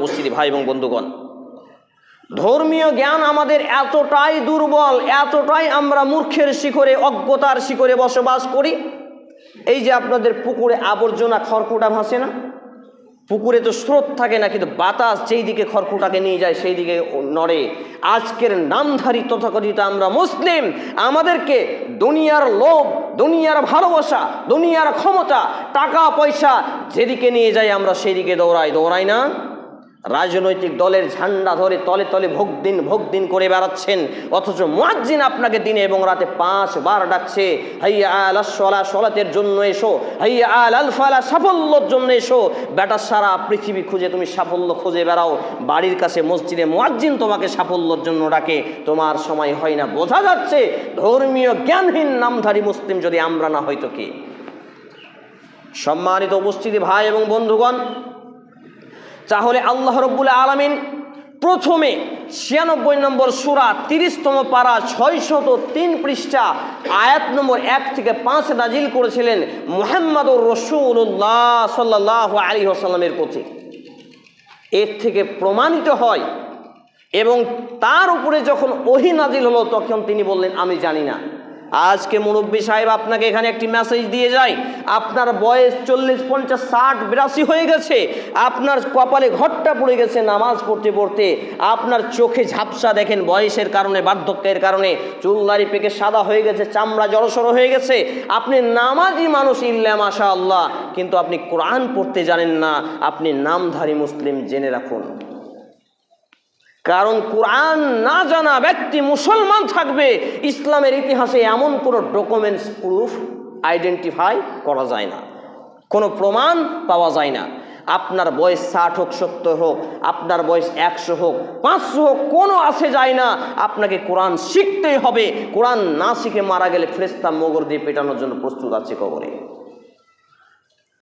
উপস্থিতি, ভাই এবং বন্ধুগণ। ধর্মীয় জ্ঞান আমাদের এতটাই দুর্বল, এতটাই আমরা মূর্খের শিখরে, অজ্ঞতার শিখরে বসবাস করি। এই যে আপনাদের পুকুরে আবর্জনা খড়কুটা ভাসে না? পুকুরে তো স্রোত থাকে না, কিন্তু বাতাস যেই দিকে খড়কুটাকে নিয়ে যায়, সেই দিকে নড়ে। আজকের নামধারী তথাকথিত আমরা মুসলিম, আমাদেরকে দুনিয়ার লোভ, দুনিয়ার ভালোবাসা, দুনিয়ার ক্ষমতা টাকা পয়সা যেদিকে নিয়ে যায় আমরা সেই দিকে দৌড়াই। দৌড়াই না? রাজনৈতিক দলের ঝান্ডা ধরে তলে তলে ভোগ দিন ভোগ দিন করে বেড়াচ্ছেন। অথচ মুয়াজ্জিন আপনাকে দিনে এবং রাতে পাঁচ বার ডাকছে, হাইয়া আল সলা সলাতের জন্য এসো। হাইয়া আল আল ফালা সাফল্যর জন্য এসো। বেটা, সারা পৃথিবী খুঁজে তুমি সাফল্য খুঁজে বেড়াও। বাড়ির কাছে মসজিদে মুয়াজ্জিন তোমাকে সাফল্যর জন্য ডাকে। তোমার সময় হয় না। বোঝা যাচ্ছে ধর্মীয় জ্ঞানহীন নামধারী মুসলিম যদি আমরা না, হয়তো কি? সম্মানিত উপস্থিতি, ভাই এবং বন্ধুগণ তাহলে আল্লাহ রব্বুল আলমিন প্রথমে ছিয়ানব্বই নম্বর সুরা তিরিশতম পারা ছয়শত তিন পৃষ্ঠা, আয়াত নম্বর এক থেকে পাঁচ নাজিল করেছিলেন মোহাম্মদুর রসুল্লাহ সাল্লাহ আলী আসাল্লামের প্রতি। এর থেকে প্রমাণিত হয় এবং তার উপরে যখন ওহি নাজিল হলো, তখন তিনি বললেন, আমি জানি না। আজকে মুরব্বী সাহেব আপনাকে এখানে একটি মেসেজ দিয়ে যায়। আপনার বয়স চল্লিশ, পঞ্চাশ, ষাট, বিরাশি হয়ে গেছে। আপনার কপালে ঘরটা পড়ে গেছে নামাজ পড়তে পড়তে। আপনার চোখে ঝাপসা দেখেন বয়সের কারণে, বার্ধক্যের কারণে। চুলদারি পেকে সাদা হয়ে গেছে, চামড়া জড়সড় হয়ে গেছে। আপনি নামাজি মানুষ ইল্লা মাশা আল্লাহ কিন্তু আপনি কোরআন পড়তে জানেন না। আপনি নামধারী মুসলিম জেনে রাখুন। কারণ কোরআন না জানা ব্যক্তি মুসলমান থাকবে, ইসলামের ইতিহাসে এমন কোনো ডকুমেন্টস প্রুফ আইডেন্টিফাই করা যায় না। কোনো প্রমাণ পাওয়া যায় না। আপনার বয়স ষাট হোক, সত্তর হোক, আপনার বয়স একশো হোক, পাঁচশো হোক, কোনো আসে যায় না। আপনাকে কোরআন শিখতেই হবে। কোরআন না শিখে মারা গেলে ফ্রেস্তা মগর দিয়ে পেটানোর জন্য প্রস্তুত আছে কবরে।